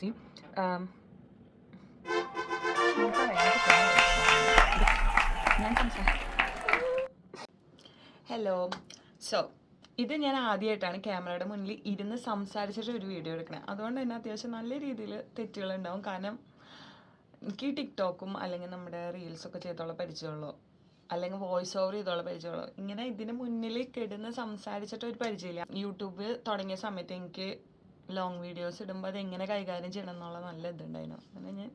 Easy ഞാൻ hello so ഇത് ഞാൻ ആദ്യമായിട്ടാണ് ക്യാമറയുടെ മുന്നിൽ ഇരുന്ന് സംസാരിച്ചിട്ട് ഒരു വീഡിയോ എടുക്കുന്നത് അതുകൊണ്ട് തന്നെ അത്യാവശ്യം നല്ല രീതിയിൽ തെറ്റുകളുണ്ടാവും കാരണം എനിക്ക് ടിക്ടോക്കും അല്ലെങ്കിൽ നമ്മുടെ റീൽസൊക്കെ ചെയ്തോളം പരിചയമുള്ളൂ. അല്ലെങ്കിൽ വോയിസ് ഓവർ ചെയ്തോളം പരിചയമുള്ളൂ. ഇങ്ങനെ ഇതിന് മുന്നിൽ കിടന്ന് സംസാരിച്ചിട്ട് ഒരു പരിചയമില്ല. യൂട്യൂബ് തുടങ്ങിയ സമയത്ത് എനിക്ക് ലോങ് വീഡിയോസ് ഇടുമ്പോൾ അത് എങ്ങനെ കൈകാര്യം ചെയ്യണം എന്നുള്ള നല്ല ഇതുണ്ടായിരുന്നു. അങ്ങനെ ഞാൻ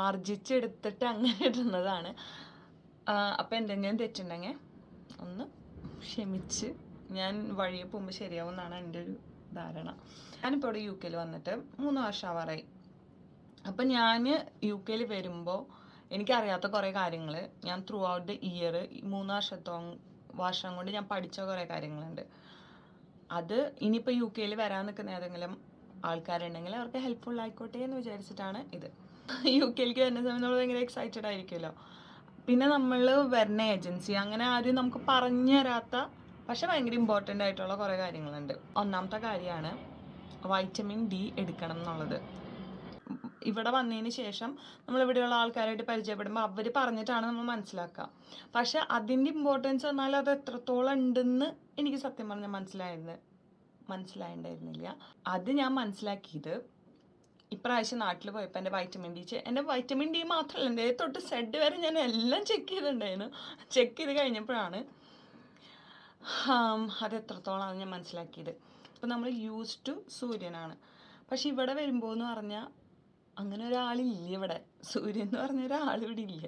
ആർജിച്ചെടുത്തിട്ട് അങ്ങനെ ഇടുന്നതാണ്. അപ്പോൾ എന്തെങ്കിലും തെറ്റുണ്ടെങ്കിൽ ഒന്ന് ക്ഷമിച്ച് ഞാൻ വഴിയെ പോകുമ്പോൾ ശരിയാവും എന്നാണ് എന്റെ ഒരു ധാരണ. ഞാനിപ്പോൾ ഇവിടെ യു കെയിൽ വന്നിട്ട് മൂന്ന് വർഷം ആവാറായി അപ്പം ഞാൻ യു കെയിൽ വരുമ്പോൾ എനിക്കറിയാത്ത കുറേ കാര്യങ്ങൾ ഞാൻ ത്രൂ ഔട്ട് ദ ഇയർ മൂന്ന് വർഷത്തോ വർഷം കൊണ്ട് ഞാൻ പഠിച്ച കുറേ കാര്യങ്ങളുണ്ട്. അത് ഇനിയിപ്പോൾ യു കെയിൽ വരാൻ നിൽക്കുന്ന ഏതെങ്കിലും ആൾക്കാരുണ്ടെങ്കിൽ അവർക്ക് ഹെൽപ്ഫുൾ ആയിക്കോട്ടെ എന്ന് വിചാരിച്ചിട്ടാണ് ഇത്. യു കെയിലേക്ക് വരുന്ന സമയത്ത് നമ്മൾ ഭയങ്കര എക്സൈറ്റഡ് ആയിരിക്കുമല്ലോ. പിന്നെ നമ്മൾ വരുന്ന ഏജൻസി അങ്ങനെ ആരും നമുക്ക് പറഞ്ഞു തരാത്ത പക്ഷെ ഭയങ്കര ഇമ്പോർട്ടന്റ് ആയിട്ടുള്ള കുറേ കാര്യങ്ങളുണ്ട്. ഒന്നാമത്തെ കാര്യമാണ് വൈറ്റമിൻ ഡി എടുക്കണം എന്നുള്ളത്. ഇവിടെ വന്നതിന് ശേഷം നമ്മൾ ഇവിടെയുള്ള ആൾക്കാരായിട്ട് പരിചയപ്പെടുമ്പോൾ അവർ പറഞ്ഞിട്ടാണ് നമ്മൾ മനസ്സിലാക്കുക. പക്ഷെ അതിന്റെ ഇമ്പോർട്ടൻസ് എന്നാൽ അത് എത്രത്തോളം ഉണ്ടെന്ന് എനിക്ക് സത്യം പറഞ്ഞാൽ മനസ്സിലായിരുന്നു മനസ്സിലായിണ്ടായിരുന്നില്ല. അത് ഞാൻ മനസ്സിലാക്കിയത് ഇപ്രാവശ്യം നാട്ടിൽ പോയപ്പോൾ എന്റെ വൈറ്റമിൻ ഡി എന്റെ വൈറ്റമിൻ ഡി മാത്രമല്ല എന്റെ തൊട്ട് സെഡ് വരെ ഞാൻ എല്ലാം ചെക്ക് ചെയ്തിട്ടുണ്ടായിരുന്നു. ചെക്ക് ചെയ്ത് കഴിഞ്ഞപ്പോഴാണ് അത് എത്രത്തോളമാണ് ഞാൻ മനസ്സിലാക്കിയത്. ഇപ്പം നമ്മൾ യൂസ് ടു സൂര്യനാണ്. പക്ഷെ ഇവിടെ വരുമ്പോൾ എന്ന് പറഞ്ഞാൽ അങ്ങനെ ഒരാളില്ല ഇവിടെ. സൂര്യൻ എന്ന് പറഞ്ഞ ഒരാൾ ഇവിടെ ഇല്ല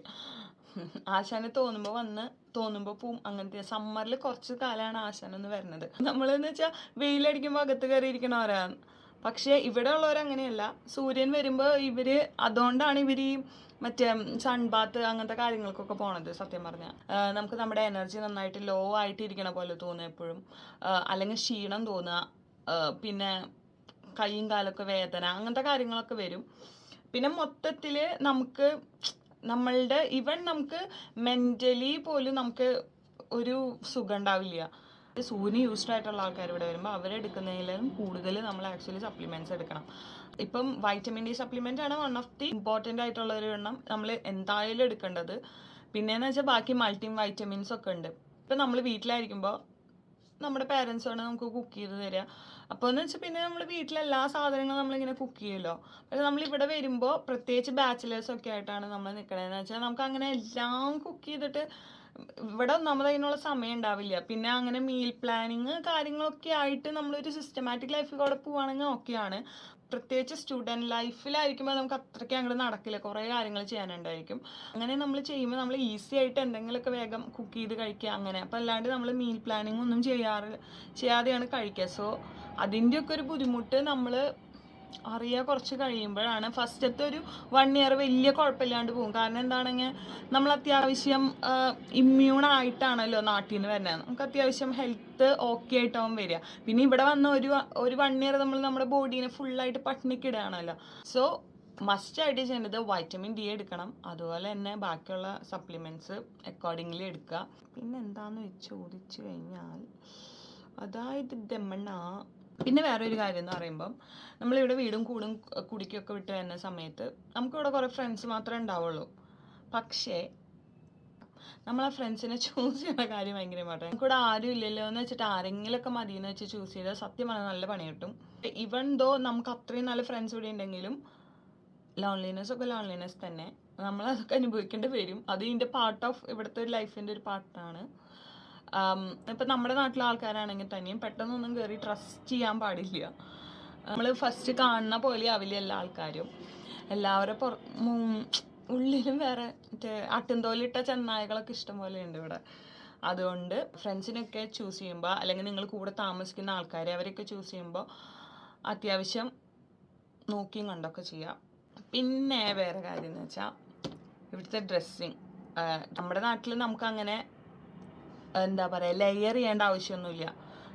ആശാന് തോന്നുമ്പോൾ വന്ന് തോന്നുമ്പോൾ പോവും. അങ്ങനത്തെ സമ്മറിൽ കുറച്ച് കാലമാണ് ആശാനൊന്ന് വരുന്നത്. നമ്മളെന്ന് വെച്ചാൽ വെയിലടിക്കുമ്പോൾ അകത്ത് കയറി ഇരിക്കണവരാണ് പക്ഷേ ഇവിടെ ഉള്ളവരങ്ങനെയല്ല സൂര്യൻ വരുമ്പോൾ ഇവർ അതുകൊണ്ടാണ് ഇവർ ഈ മറ്റേ സൺബാത്ത് അങ്ങനത്തെ കാര്യങ്ങൾക്കൊക്കെ പോണത് സത്യം പറഞ്ഞാൽ നമുക്ക് നമ്മുടെ എനർജി നന്നായിട്ട് ലോ ആയിട്ട് ഇരിക്കണ പോലെ തോന്നുക എപ്പോഴും. അല്ലെങ്കിൽ ക്ഷീണം തോന്നുക പിന്നെ കൈയും കാലൊക്കെ വേദന അങ്ങനത്തെ കാര്യങ്ങളൊക്കെ വരും. പിന്നെ മൊത്തത്തിൽ നമുക്ക് നമ്മളുടെ ഇവൻ നമുക്ക് മെന്റലി പോലും നമുക്ക് ഒരു സുഖം ഉണ്ടാവില്ല സൂര്യ യൂസ്ഡ് ആയിട്ടുള്ള ആൾക്കാർ ഇവിടെ വരുമ്പോൾ അവരെടുക്കുന്നതിലും കൂടുതൽ നമ്മൾ ആക്ച്വലി സപ്ലിമെന്റ്സ് എടുക്കണം. ഇപ്പം വൈറ്റമിൻ ഡി സപ്ലിമെന്റ് ആണ് വൺ ഓഫ് ദി ഇമ്പോർട്ടന്റ് ആയിട്ടുള്ള ഒരു എണ്ണം നമ്മൾ എന്തായാലും എടുക്കേണ്ടത്. പിന്നെയെന്ന് വെച്ചാൽ ബാക്കി മൾട്ടി വൈറ്റമിൻസ് ഒക്കെ ഉണ്ട്. ഇപ്പം നമ്മൾ വീട്ടിലായിരിക്കുമ്പോൾ നമ്മുടെ പാരൻസാണ് നമുക്ക് കുക്ക് ചെയ്ത് തരിക. അപ്പോൾ എന്ന് വെച്ചാൽ പിന്നെ നമ്മൾ വീട്ടിലെ എല്ലാ സാധനങ്ങളും നമ്മളിങ്ങനെ കുക്ക് ചെയ്യുമല്ലോ പക്ഷെ നമ്മൾ ഇവിടെ വരുമ്പോൾ പ്രത്യേകിച്ച് ബാച്ചിലേഴ്സ് ഒക്കെ ആയിട്ടാണ് നമ്മൾ നിൽക്കണതെന്ന് വെച്ചാൽ നമുക്ക് അങ്ങനെ എല്ലാം കുക്ക് ചെയ്തിട്ട് ഇവിടെ ഒന്നാമത് അതിനുള്ള സമയം ഉണ്ടാവില്ല. പിന്നെ അങ്ങനെ മീൽ പ്ലാനിങ് കാര്യങ്ങളൊക്കെ ആയിട്ട് നമ്മളൊരു സിസ്റ്റമാറ്റിക് ലൈഫിൽ കൂടെ പോവുകയാണെങ്കിൽ ഓക്കെയാണ് പ്രത്യേകിച്ച് സ്റ്റുഡന്റ് ലൈഫിലായിരിക്കുമ്പോൾ നമുക്ക് അത്രയ്ക്ക് അങ്ങോട്ട് നടക്കില്ല. കുറേ കാര്യങ്ങൾ ചെയ്യാനുണ്ടായിരിക്കും. അങ്ങനെ നമ്മൾ ചെയ്യുമ്പോൾ നമ്മൾ ഈസി ആയിട്ട് എന്തെങ്കിലുമൊക്കെ വേഗം കുക്ക് ചെയ്ത് കഴിക്കുക അങ്ങനെ. അപ്പോൾ അല്ലാണ്ട് നമ്മൾ മീൽ പ്ലാനിങ് ഒന്നും ചെയ്യാറ് ചെയ്യാതെയാണ് കഴിക്കുക സോ അതിന്റെയൊക്കെ ഒരു ബുദ്ധിമുട്ട് നമ്മൾ അറിയുക കുറച്ച് കഴിയുമ്പോഴാണ് ഫസ്റ്റത്തെ ഒരു വൺ ഇയർ വലിയ കുഴപ്പമില്ലാണ്ട് പോകും. കാരണം എന്താണെങ്കിൽ നമ്മൾ അത്യാവശ്യം ഇമ്മ്യൂൺ ആയിട്ടാണല്ലോ നാട്ടിൽ നിന്ന് വരുന്നത്. നമുക്ക് അത്യാവശ്യം ഹെൽത്ത് ഓക്കെ ആയിട്ടാവും വരിക. പിന്നെ ഇവിടെ വന്ന ഒരു ഒരു വൺ ഇയർ നമ്മൾ നമ്മുടെ ബോഡീനെ ഫുള്ളായിട്ട് പട്ടിണിക്കിടുകയാണല്ലോ സോ മസ്റ്റ് ആയിട്ട് ചെയ്യേണ്ടത് വൈറ്റമിൻ ഡി എടുക്കണം. അതുപോലെ തന്നെ ബാക്കിയുള്ള സപ്ലിമെന്റ്സ് അക്കോർഡിംഗ്ലി എടുക്കുക. പിന്നെ എന്താണെന്ന് ചോദിച്ചു കഴിഞ്ഞാൽ അതായത് ദമ്മണ്ണ പിന്നെ വേറൊരു കാര്യം എന്ന് പറയുമ്പം നമ്മളിവിടെ വീടും കൂടും കുടിക്കൊക്കെ വിട്ട് വരുന്ന സമയത്ത് നമുക്കിവിടെ കുറേ ഫ്രണ്ട്സ് മാത്രമേ ഉണ്ടാവുള്ളൂ. പക്ഷേ നമ്മൾ ആ ഫ്രണ്ട്സിനെ ചൂസ് ചെയ്യുന്ന കാര്യം ഭയങ്കര മാറ്റം നമുക്കിവിടെ ആരും ഇല്ലല്ലോ എന്ന് വെച്ചിട്ട് ആരെങ്കിലുമൊക്കെ മതി എന്ന് വെച്ച് ചൂസ് ചെയ്താൽ സത്യം പറഞ്ഞാൽ നല്ല പണി കിട്ടും. ഇവൺ ദോ നമുക്ക് അത്രയും നല്ല ഫ്രണ്ട്സ് ഇവിടെ ഉണ്ടെങ്കിലും ലോൺലിനെസ് ഒക്കെ ലോൺലിനെസ് തന്നെ. നമ്മൾ അതൊക്കെ അനുഭവിക്കേണ്ടി വരും. അത് ഇതിന്റെ പാർട്ട് ഓഫ് ഇവിടുത്തെ ഒരു ലൈഫിന്റെ ഒരു പാർട്ടാണ് ഇപ്പം നമ്മുടെ നാട്ടിലെ ആൾക്കാരാണെങ്കിൽ തന്നെയും പെട്ടെന്നൊന്നും കയറി ട്രസ്റ്റ് ചെയ്യാൻ പാടില്ല. നമ്മൾ ഫസ്റ്റ് കാണുന്ന പോലെ ആവില്ല എല്ലാ ആൾക്കാരും. എല്ലാവരും പുറ ഉള്ളിലും വേറെ മറ്റേ അട്ടുംതോലിട്ട ചെന്നായകളൊക്കെ ഇഷ്ടം പോലെ ഉണ്ട് ഇവിടെ. അതുകൊണ്ട് ഫ്രണ്ട്സിനൊക്കെ ചൂസ് ചെയ്യുമ്പോൾ അല്ലെങ്കിൽ നിങ്ങൾ കൂടെ താമസിക്കുന്ന ആൾക്കാരെ അവരൊക്കെ ചൂസ് ചെയ്യുമ്പോൾ അത്യാവശ്യം നോക്കിയും കണ്ടൊക്കെ ചെയ്യാം. പിന്നെ വേറെ കാര്യം എന്ന് വെച്ചാൽ ഇവിടുത്തെ ഡ്രസ്സിങ് നമ്മുടെ നാട്ടിൽ നമുക്കങ്ങനെ എന്താ പറയുക ലെയർ ചെയ്യേണ്ട ആവശ്യമൊന്നുമില്ല.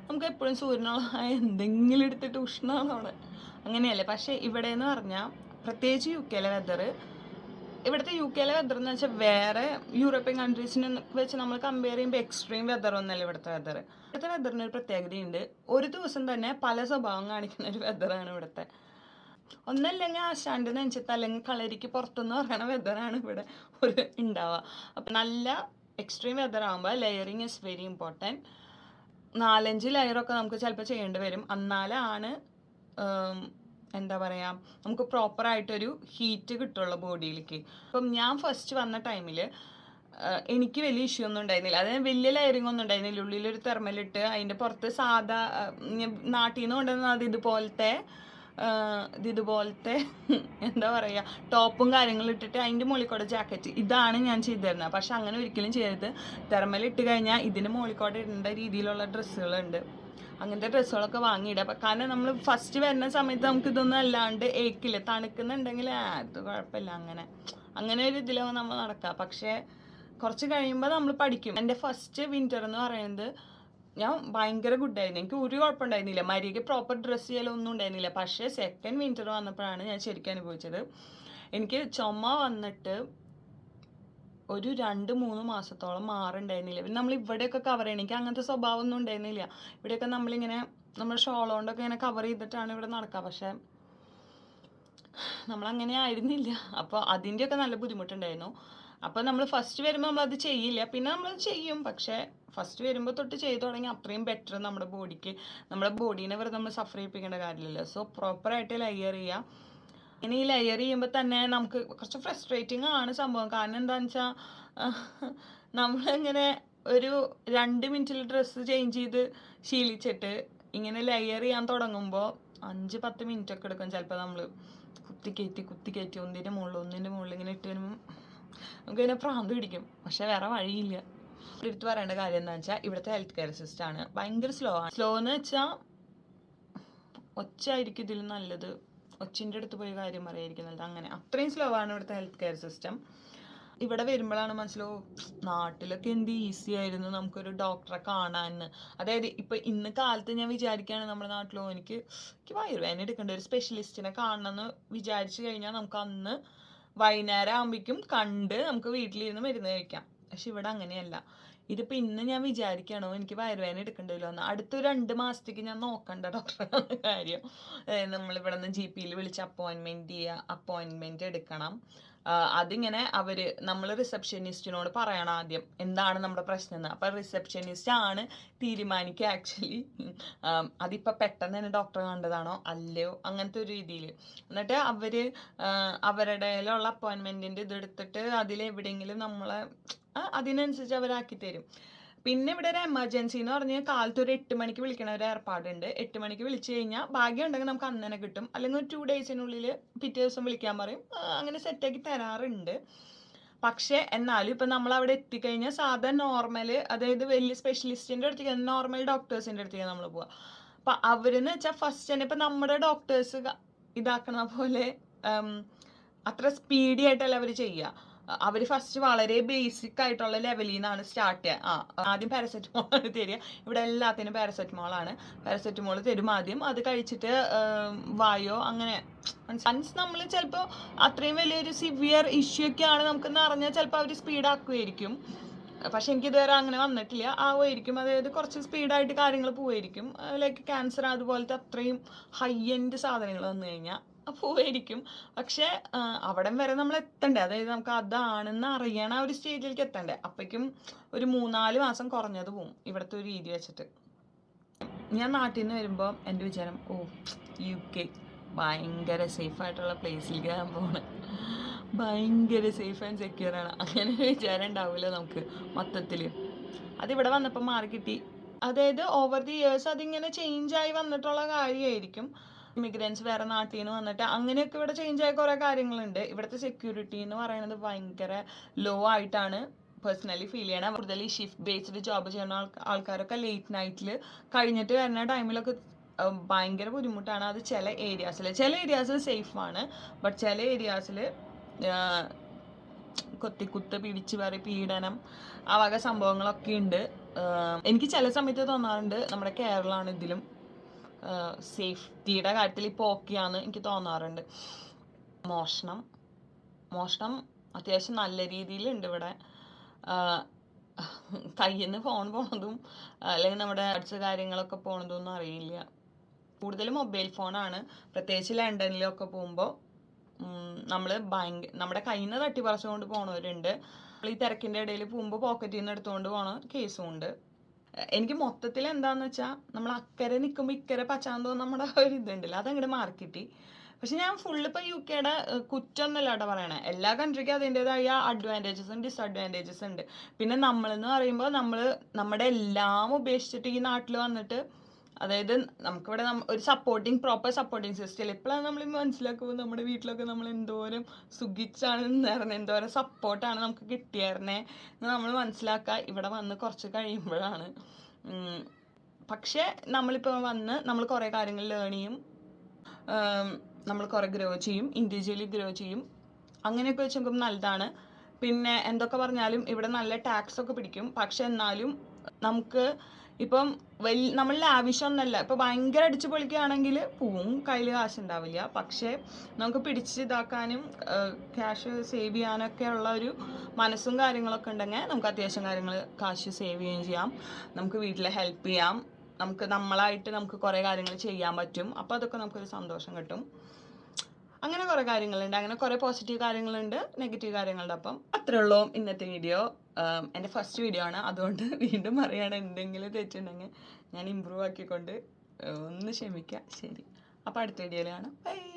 നമുക്ക് എപ്പോഴും സൂര്യനുള്ള എന്തെങ്കിലും എടുത്തിട്ട് ഉഷ്ണമാണ് അവിടെ. അങ്ങനെയല്ലേ? പക്ഷേ ഇവിടെ എന്ന് പറഞ്ഞാൽ പ്രത്യേകിച്ച് യു കെയിലെ വെതർ ഇവിടുത്തെ യു കെയിലെ വെതർ എന്ന് വെച്ചാൽ വേറെ യൂറോപ്യൻ കൺട്രീസിനെ വെച്ച് നമ്മൾ കമ്പയർ ചെയ്യുമ്പോൾ എക്സ്ട്രീം വെതർ ഒന്നല്ല ഇവിടുത്തെ വെതർ ഇവിടുത്തെ വെതറിന് ഒരു പ്രത്യേകതയുണ്ട്. ഒരു ദിവസം തന്നെ പല സ്വഭാവം കാണിക്കുന്ന ഒരു വെതറാണ് ഇവിടുത്തെ. ഒന്നല്ലെങ്കിൽ ആശാണ്ട് നെഞ്ചത്ത് അല്ലെങ്കിൽ കളരിക്ക് പുറത്തുനിന്ന് പറയണ വെതറാണ് ഇവിടെ ഒരു ഉണ്ടാവുക. അപ്പം നല്ല എക്സ്ട്രീം വെതർ ആകുമ്പോൾ ലെയറിങ് ഇസ് വെരി ഇമ്പോർട്ടന്റ് നാലഞ്ച് ലെയറൊക്കെ നമുക്ക് ചിലപ്പോൾ ചെയ്യേണ്ടി വരും. എന്നാലാണ് എന്താ പറയുക നമുക്ക് പ്രോപ്പറായിട്ടൊരു ഹീറ്റ് കിട്ടുള്ളൂ ബോഡിയിലേക്ക് അപ്പം ഞാൻ ഫസ്റ്റ് വന്ന ടൈമിൽ എനിക്ക് വലിയ ഇഷ്യൂ ഒന്നും ഉണ്ടായിരുന്നില്ല. അതായത് വലിയ ലെയറിംഗ് ഒന്നും ഉണ്ടായിരുന്നില്ല. ഉള്ളിലൊരു തെർമലിട്ട് അതിന്റെ പുറത്ത് സാധാ നാട്ടിൽ നിന്ന് കൊണ്ടുവന്നത് ഇതുപോലത്തെ ഇതുപോലത്തെ എന്താ പറയുക ടോപ്പും കാര്യങ്ങളും ഇട്ടിട്ട് അതിന്റെ മുകളിൽ കൂടെ ജാക്കറ്റ്. ഇതാണ് ഞാൻ ചെയ്തിരുന്നത്. പക്ഷെ അങ്ങനെ ഒരിക്കലും ചെയ്തത് തെർമൽ ഇട്ട് കഴിഞ്ഞാൽ ഇതിന് മുകളിൽ കൂടെ ഇടേണ്ട രീതിയിലുള്ള ഡ്രസ്സുകളുണ്ട്. അങ്ങനത്തെ ഡ്രസ്സുകളൊക്കെ വാങ്ങിയിടുക. അപ്പം കാരണം നമ്മൾ ഫസ്റ്റ് വരുന്ന സമയത്ത് നമുക്ക് ഇതൊന്നും അല്ലാണ്ട് ഏക്കില്ല? തണുക്കുന്നുണ്ടെങ്കിൽ അത് കുഴപ്പമില്ല അങ്ങനെ. അങ്ങനെ ഒരു ഇതിലാവും നമ്മൾ നടക്കുക. പക്ഷേ കുറച്ച് കഴിയുമ്പോൾ നമ്മൾ പഠിക്കും. എന്റെ ഫസ്റ്റ് വിന്റർ എന്ന് പറയുന്നത് ഞാൻ ഭയങ്കര ഗുഡായിരുന്നു എനിക്ക് ഒരു കുഴപ്പമുണ്ടായിരുന്നില്ല. മര്യാദയ്ക്ക് പ്രോപ്പർ ഡ്രസ്സ് ചെയ്യലൊന്നും ഉണ്ടായിരുന്നില്ല. പക്ഷേ സെക്കൻഡ് വിന്റർ വന്നപ്പോഴാണ് ഞാൻ ശരിക്കും അനുഭവിച്ചത്. എനിക്ക് ചുമ വന്നിട്ട് ഒരു രണ്ട് മൂന്ന് മാസത്തോളം മാറുണ്ടായിരുന്നില്ല. പിന്നെ നമ്മൾ ഇവിടെയൊക്കെ കവർ ചെയ്യണം. എനിക്ക് അങ്ങനത്തെ സ്വഭാവം ഒന്നും ഉണ്ടായിരുന്നില്ല. ഇവിടെയൊക്കെ നമ്മളിങ്ങനെ നമ്മൾ ഷോളോണ്ടൊക്കെ ഇങ്ങനെ കവർ ചെയ്തിട്ടാണ് ഇവിടെ നടക്കുക. പക്ഷേ നമ്മളങ്ങനെ ആയിരുന്നില്ല. അപ്പോൾ അതിന്റെയൊക്കെ നല്ല ബുദ്ധിമുട്ടുണ്ടായിരുന്നു. അപ്പോൾ നമ്മൾ ഫസ്റ്റ് വരുമ്പോൾ അത് ചെയ്യില്ല. പിന്നെ നമ്മൾ ചെയ്യും. പക്ഷേ ഫസ്റ്റ് വരുമ്പോൾ തൊട്ട് ചെയ്തു തുടങ്ങി അത്രയും ബെറ്റർ നമ്മുടെ ബോഡിക്ക് നമ്മുടെ ബോഡീനെ വെറുതെ നമ്മൾ സഫർ ചെയ്യിപ്പിക്കേണ്ട കാര്യമില്ലല്ലോ. സോ പ്രോപ്പറായിട്ട് ലെയർ ചെയ്യുക ഇനി ഈ ലെയർ ചെയ്യുമ്പോൾ തന്നെ നമുക്ക് കുറച്ച് ഫ്രസ്ട്രേറ്റിംഗ് ആണ് സംഭവം. കാരണം എന്താണെന്ന് വെച്ചാൽ നമ്മളിങ്ങനെ ഒരു രണ്ട് മിനിറ്റിൽ ഡ്രസ്സ് ചേഞ്ച് ചെയ്ത് ശീലിച്ചിട്ട് ഇങ്ങനെ ലെയർ ചെയ്യാൻ തുടങ്ങുമ്പോൾ അഞ്ച് പത്ത് മിനിറ്റ് ഒക്കെ എടുക്കും. ചിലപ്പോൾ നമ്മൾ കുത്തിക്കയറ്റി കുത്തിക്കയറ്റി ഒന്നിന്റെ മുകളിൽ ഒന്നിന്റെ മുകളിൽ ഇങ്ങനെ ഇട്ട് വരുമ്പോൾ നമുക്കിങ്ങനെ പ്രാന്ത് പിടിക്കും. പക്ഷെ വേറെ വഴിയില്ല. എടുത്ത് പറയേണ്ട കാര്യം എന്താണെന്ന് വെച്ചാൽ ഇവിടുത്തെ ഹെൽത്ത് കെയർ സിസ്റ്റം ആണ്. ഭയങ്കര സ്ലോ ആണ്. സ്ലോ എന്ന് വെച്ചാൽ ഒച്ച ആയിരിക്കും ഇതിൽ നല്ലത്. ഒച്ചിന്റെ അടുത്ത് പോയി കാര്യം പറയായിരിക്കും നല്ലത് അങ്ങനെ. അത്രയും സ്ലോ ആണ് ഇവിടുത്തെ ഹെൽത്ത് കെയർ സിസ്റ്റം ഇവിടെ വരുമ്പോഴാണ് മനസ്സിലോ നാട്ടിലൊക്കെ എന്ത് ഈസി ആയിരുന്നു നമുക്കൊരു ഡോക്ടറെ കാണാൻ അതായത് ഇപ്പം ഇന്ന് കാലത്ത് ഞാൻ വിചാരിക്കുകയാണ് നമ്മുടെ നാട്ടിലോ എനിക്ക് എനിക്ക് വയറുവേദന എടുക്കേണ്ട. ഒരു സ്പെഷ്യലിസ്റ്റിനെ കാണണമെന്ന് വിചാരിച്ചു കഴിഞ്ഞാൽ നമുക്ക് അന്ന് വൈകുന്നേരം ആകുമ്പോഴേക്കും കണ്ട് നമുക്ക് വീട്ടിലിരുന്ന് മരുന്ന് കഴിക്കാം. പക്ഷെ ഇവിടെ അങ്ങനെയല്ല. ഇതിപ്പോൾ ഇന്ന് ഞാൻ വിചാരിക്കണോ എനിക്ക് വയറുവേദന എടുക്കേണ്ടല്ലോ എന്ന്. അടുത്ത രണ്ട് മാസത്തേക്ക് ഞാൻ നോക്കണ്ട ഡോക്ടറെ കാര്യം. നമ്മൾ ഇവിടെ നിന്ന് ജി പിയിൽ വിളിച്ച് അപ്പോയിൻമെന്റ് ചെയ്യുക അപ്പോയിൻമെന്റ് എടുക്കണം. അതിങ്ങനെ അവർ നമ്മൾ റിസപ്ഷനിസ്റ്റിനോട് പറയണം ആദ്യം. എന്താണ് നമ്മുടെ പ്രശ്നം എന്ന് അപ്പം റിസപ്ഷനിസ്റ്റ് ആണ് തീരുമാനിക്കുക ആക്ച്വലി അതിപ്പോൾ പെട്ടെന്ന് തന്നെ ഡോക്ടറെ കണ്ടതാണോ? അല്ലയോ? അങ്ങനത്തെ ഒരു രീതിയിൽ എന്നിട്ട് അവർ അവരുടെ അപ്പോയിൻമെന്റിന്റെ ഇതെടുത്തിട്ട് അതിലെവിടെയെങ്കിലും നമ്മളെ അതിനനുസരിച്ച് അവരാക്കി തരും. പിന്നെ ഇവിടെ ഒരു എമർജൻസി എന്ന് പറഞ്ഞാൽ കാലത്ത് ഒരു എട്ട് മണിക്ക് വിളിക്കണ ഒരു ഏർപ്പാടുണ്ട്. എട്ട് മണിക്ക് വിളിച്ചു കഴിഞ്ഞാൽ ഭാഗ്യം ഉണ്ടെങ്കിൽ നമുക്ക് അന്ന് തന്നെ കിട്ടും. അല്ലെങ്കിൽ ഒരു ടു ഡേയ്സിനുള്ളിൽ പിറ്റേ ദിവസം വിളിക്കാൻ പറയും. അങ്ങനെ സെറ്റാക്കി തരാറുണ്ട്. പക്ഷേ എന്നാലും ഇപ്പം നമ്മൾ അവിടെ എത്തിക്കഴിഞ്ഞാൽ സാധാ നോർമൽ അതായത് വലിയ സ്പെഷ്യലിസ്റ്റിന്റെ അടുത്തേക്ക് നോർമൽ ഡോക്ടേഴ്സിന്റെ അടുത്തേക്ക് നമ്മൾ പോവുക അപ്പം അവരെന്ന് വെച്ചാൽ ഫസ്റ്റ് തന്നെ ഇപ്പം നമ്മുടെ ഡോക്ടേഴ്സ് ഇതാക്കണ പോലെ അത്ര സ്പീഡി ആയിട്ടല്ല അവർ ചെയ്യുക. അവർ ഫസ്റ്റ് വളരെ ബേസിക് ആയിട്ടുള്ള ലെവലിൽ നിന്നാണ് സ്റ്റാർട്ട് ചെയ്യുക. ആ ആദ്യം പാരസെറ്റമോൾ തരിക. ഇവിടെ എല്ലാത്തിനും പാരസെറ്റമോൾ ആണ്. പാരസെറ്റമോൾ തരും ആദ്യം. അത് കഴിച്ചിട്ട് വായോ അങ്ങനെ മീൻസ് നമ്മൾ ചിലപ്പോൾ അത്രയും വലിയൊരു സിവിയർ ഇഷ്യൂ ഒക്കെ ആണ് നമുക്കെന്ന് അറിഞ്ഞാൽ ചിലപ്പോൾ അവർ സ്പീഡാക്കുമായിരിക്കും പക്ഷെ എനിക്ക് ഇതുവരെ അങ്ങനെ വന്നിട്ടില്ല. ആവുമായിരിക്കും. അതായത് കുറച്ച് സ്പീഡായിട്ട് കാര്യങ്ങൾ പോവായിരിക്കും ലൈക്ക് ക്യാൻസർ അതുപോലത്തെ അത്രയും ഹൈ എൻഡ് സാധനങ്ങൾ വന്നു കഴിഞ്ഞാൽ പോവായിരിക്കും. പക്ഷെ അവിടം വരെ നമ്മൾ എത്തണ്ടേ? അതായത് നമുക്ക് അതാണെന്ന് അറിയണ ഒരു സ്റ്റേജിലേക്ക് എത്തണ്ടേ? അപ്പോഴേക്കും ഒരു മൂന്നാൽ മാസം കുറഞ്ഞത് പോവും ഇവിടുത്തെ ഒരു രീതി വെച്ചിട്ട്. ഞാൻ നാട്ടിൽ നിന്ന് വരുമ്പോൾ എന്റെ വിചാരം ഓ യു കെ ഭയങ്കര സേഫ് ആയിട്ടുള്ള പ്ലേസിലേക്ക് ഞാൻ പോണ്. ഭയങ്കര സേഫ് ആൻഡ് സെക്യൂർ ആണ്. അങ്ങനെ ഒരു വിചാരം ഉണ്ടാവില്ല നമുക്ക് മൊത്തത്തിൽ അതിവിടെ വന്നപ്പോൾ മാറി കിട്ടി. അതായത് ഓവർ ദി ഇയേഴ്സ് അതിങ്ങനെ ചേഞ്ച് ആയി വന്നിട്ടുള്ള കാര്യമായിരിക്കും ഇമിഗ്രൻസ് വേറെ നാട്ടിൽ നിന്ന് വന്നിട്ട് അങ്ങനെയൊക്കെ ഇവിടെ ചേഞ്ച് ആയ കുറേ കാര്യങ്ങളുണ്ട്. ഇവിടുത്തെ സെക്യൂരിറ്റി എന്ന് പറയുന്നത് ഭയങ്കര ലോ ആയിട്ടാണ് പേഴ്സണലി ഫീൽ ചെയ്യണം. കൂടുതൽ ഈ ഷിഫ്റ്റ് ബേസ്ഡ് ജോബ് ചെയ്യുന്ന ആൾക്ക- ആൾക്കാരൊക്കെ ലേറ്റ് നൈറ്റിൽ കഴിഞ്ഞിട്ട് വരുന്ന ടൈമിലൊക്കെ ഭയങ്കര ബുദ്ധിമുട്ടാണ്. അത് ചില ഏരിയാസിൽ ചില ഏരിയാസിൽ സേഫാണ് ബട്ട് ചില ഏരിയാസിൽ കൊത്തിക്കുത്ത് പിടിച്ച് പറി പീഡനം ആ വക സംഭവങ്ങളൊക്കെ ഉണ്ട്. എനിക്ക് ചില സമയത്ത് തോന്നാറുണ്ട് നമ്മുടെ കേരളമാണ് ഇതിലും സേഫ്റ്റിയുടെ കാര്യത്തിൽ ഇപ്പോൾ ഓക്കെയാന്ന് എനിക്ക് തോന്നാറുണ്ട്. മോഷണം. മോഷണം അത്യാവശ്യം നല്ല രീതിയിലുണ്ട് ഇവിടെ. കയ്യിൽ നിന്ന് ഫോൺ പോണതും അല്ലെങ്കിൽ നമ്മുടെ അടിച്ച കാര്യങ്ങളൊക്കെ പോണതും ഒന്നും അറിയില്ല. കൂടുതലും മൊബൈൽ ഫോണാണ് പ്രത്യേകിച്ച് ലണ്ടനിലൊക്കെ പോകുമ്പോൾ നമ്മൾ ഭയങ്കര നമ്മുടെ കയ്യിൽ നിന്ന് തട്ടിപ്പറിച്ചുകൊണ്ട് പോണവരുണ്ട്. ഈ തിരക്കിന്റെ ഇടയിൽ പോകുമ്പോൾ പോക്കറ്റിൽ നിന്ന് എടുത്തുകൊണ്ട് പോണ കേസും ഉണ്ട്. എനിക്ക് മൊത്തത്തിൽ എന്താന്ന് വെച്ചാൽ നമ്മൾ അക്കരെ നിൽക്കുമ്പോൾ ഇക്കരെ പച്ചാൻ തോന്നുന്ന നമ്മുടെ ഒരു ഇതുണ്ടല്ലോ അതങ്ങോട്ട് മാർക്കിട്ടി പക്ഷെ ഞാൻ ഫുള്ള് ഇപ്പോൾ യു കെയുടെ കുറ്റമൊന്നുമല്ല കേട്ടോ പറയണേ. എല്ലാ കൺട്രിക്കും അതിന്റെതായ അഡ്വാന്റേജസും ഡിസ്അഡ്വാന്റേജസ് ഉണ്ട്. പിന്നെ നമ്മളെന്ന് പറയുമ്പോൾ നമ്മൾ നമ്മുടെ എല്ലാം ഉപേക്ഷിച്ചിട്ട് ഈ നാട്ടിൽ വന്നിട്ട് അതായത് നമുക്കിവിടെ ഒരു സപ്പോർട്ടിങ് പ്രോപ്പർ സപ്പോർട്ടിങ് സിസ്റ്റം ഇല്ല ഇപ്പോഴാണ് നമ്മൾ മനസ്സിലാക്കുമ്പോൾ നമ്മുടെ വീട്ടിലൊക്കെ നമ്മൾ എന്തോരം സുഖിച്ചാണ് നിന്നിരുന്നത് എന്തോരം സപ്പോർട്ടാണ് നമുക്ക് കിട്ടിയായിരുന്നേ എന്ന് നമ്മൾ മനസ്സിലാക്കുക ഇവിടെ വന്ന് കുറച്ച് കഴിയുമ്പോഴാണ്. പക്ഷേ നമ്മളിപ്പോൾ വന്ന് നമ്മൾ കുറേ കാര്യങ്ങൾ ലേൺ ചെയ്യും. നമ്മൾ കുറേ ഗ്രോ ചെയ്യും. ഇൻഡിവിജ്വലി ഗ്രോ ചെയ്യും. അങ്ങനെയൊക്കെ വെച്ച് നോക്കുമ്പോൾ നല്ലതാണ്. പിന്നെ എന്തൊക്കെ പറഞ്ഞാലും ഇവിടെ നല്ല ടാക്സ് ഒക്കെ പിടിക്കും. പക്ഷെ എന്നാലും നമുക്ക് ഇപ്പം വലിയ നമ്മളുടെ ആവശ്യമൊന്നുമല്ല. ഇപ്പം ഭയങ്കര അടിച്ചു പൊളിക്കുകയാണെങ്കിൽ പോവും കയ്യിൽ കാശ് ഉണ്ടാവില്ല പക്ഷേ നമുക്ക് പിടിച്ച് ഇതാക്കാനും ക്യാഷ് സേവ് ചെയ്യാനൊക്കെ ഉള്ള ഒരു മനസ്സും കാര്യങ്ങളൊക്കെ ഉണ്ടെങ്കിൽ നമുക്ക് അത്യാവശ്യം കാര്യങ്ങൾ കാശ് സേവ് ചെയ്യുകയും ചെയ്യാം. നമുക്ക് വീട്ടിലെ ഹെൽപ്പ് ചെയ്യാം. നമുക്ക് നമ്മളായിട്ട് നമുക്ക് കുറേ കാര്യങ്ങൾ ചെയ്യാൻ പറ്റും. അപ്പോൾ അതൊക്കെ നമുക്കൊരു സന്തോഷം കിട്ടും. അങ്ങനെ കുറേ കാര്യങ്ങളുണ്ട്. അങ്ങനെ കുറേ പോസിറ്റീവ് കാര്യങ്ങളുണ്ട് നെഗറ്റീവ് കാര്യങ്ങളുണ്ട്. അപ്പം അത്രേ ഉള്ളൂ ഇന്നത്തെ വീഡിയോ എന്റെ ഫസ്റ്റ് വീഡിയോ ആണ്. അതുകൊണ്ട് വീണ്ടും പറയുകയാണ് എന്തെങ്കിലും തെറ്റുണ്ടെങ്കിൽ ഞാൻ ഇമ്പ്രൂവ് ആക്കിക്കൊണ്ട് ഒന്ന് ക്ഷമിക്കുക ശരി. അപ്പോൾ അടുത്ത വീഡിയോയിൽ കാണാം. ബൈ